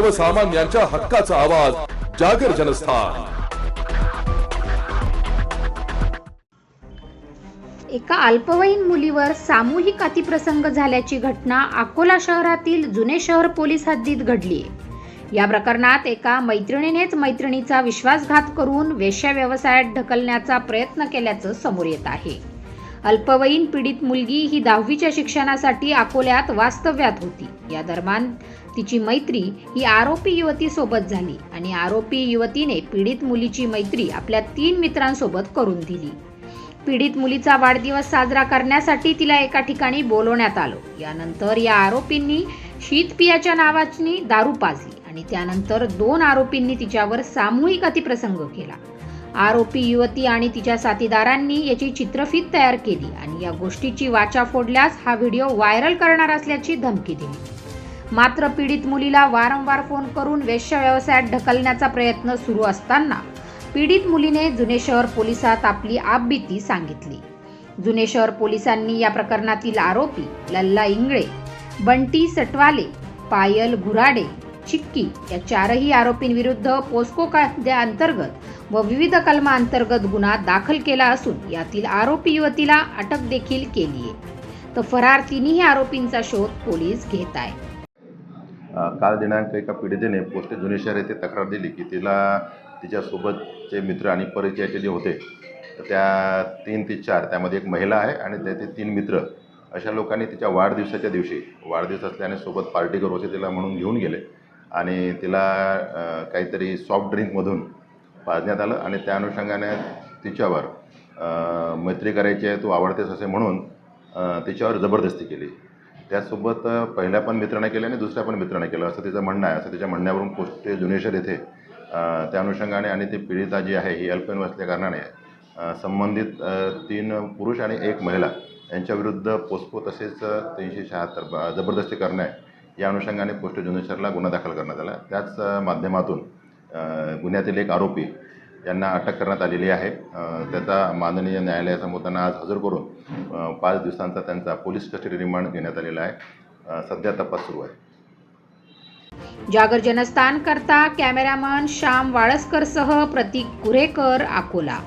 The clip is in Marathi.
सर्वसामान्यांच्या हक्काचा आवाज जागर जनस्थान. एका अल्पवयीन मुलीवर सामूहिक अतिप्रसंग झाल्याची घटना अकोला शहरातील जुने शहर पोलीस हद्दीत घडली या प्रकरणात एका मैत्रिणीनेच मैत्रिणीचा विश्वासघात करून वेश्या व्यवसायात ढकलण्याचा प्रयत्न केल्याचं समोर येत आहे. अल्पवयीन पीडित मुलगी ही दहावीच्या शिक्षणासाठी अकोल्यात वास्तव्यात होती. या दरम्यान तिची मैत्री ही आरोपी युवतीसोबत झाली आणि आरोपी युवतीने पीडित मुलीची मैत्री आपल्या तीन मित्रांसोबत करून दिली. पीडित मुलीचा वाढदिवस साजरा करण्यासाठी तिला एका ठिकाणी बोलवण्यात आलं. यानंतर या आरोपींनी शीतपियाच्या नावाची दारू पाजली आणि त्यानंतर दोन आरोपींनी तिच्यावर सामूहिक अतिप्रसंग केला. आरोपी युवती आणि तिच्या साथीदारांनी याची चित्रफीत तयार केली आणि या गोष्टीची वाचा फोडल्यास हा व्हिडिओ व्हायरल करणार असल्याची धमकी दिली. मात्र पीडित मुलीला वारंवार फोन करून वेश्या व्यवसायात ढकलण्याचा प्रयत्न सुरू असताना पीडित मुलीने जुने शहर पोलिसात आपली आपबीती सांगितली. जुने शहर पोलिसांनी या प्रकरणातील आरोपी लल्ला इंगळे बंटी सटवाले पायल घुराडे चिक्की या चारही आरोपींविरुद्ध पोस्को कायद्याअंतर्गत व विविध कलमांतर्गत गुन्हा दाखल केला असून यातील आरोपी युवतीला अटक देखील केली आहे तर फरार तिन्ही आरोपींचा शोध पोलीस घेत आहेत. काल दिनांक एका पीडितेने पोस्ट जुने शहर येथे तक्रार दिली की तिला तिच्यासोबतचे मित्र आणि परिचयाचे जे होते तर त्या तीन ते चार त्यामध्ये एक महिला आहे आणि त्याचे तीन मित्र. अशा लोकांनी तिच्या वाढदिवसाच्या दिवशी वाढदिवस असल्याने सोबत पार्टी करू असे तिला म्हणून घेऊन गेले आणि तिला काहीतरी सॉफ्ट ड्रिंकमधून पाजण्यात आलं आणि त्या अनुषंगाने तिच्यावर मैत्री करायची आहे तू आवडतेस असे म्हणून तिच्यावर जबरदस्ती केली. त्याचसोबत पहिल्या पण मित्राने केलं आणि दुसऱ्या पण मित्राने केलं. असं तिचं म्हणणं आहे. असं तिच्या म्हणण्यावरून पोस्ट जुनेश्वर येथे त्या अनुषंगाने आणि ती पीडिता जी आहे ही अल्पवयीन असल्याकारणाने संबंधित तीन पुरुष आणि एक महिला यांच्याविरुद्ध पोस्को तसेच तीनशे शहात्तर जबरदस्ती करणे या अनुषंगाने पोस्ट जुनेश्वरला गुन्हा दाखल करण्यात आला. त्याच माध्यमातून गुन्ह्यातील एक आरोपी यांना अटक करण्यात आलेली आहे. त्याचा माननीय न्यायालयासमोर त्यांना आज हजर करून पाच दिवसांचा त्यांचा पोलीस कस्टडी रिमांड घेण्यात आलेला आहे. सध्या तपास सुरू आहे. जागर जनस्थान करता कॅमेरामन श्याम वाळसकर सह प्रतीक कुरेकर अकोला.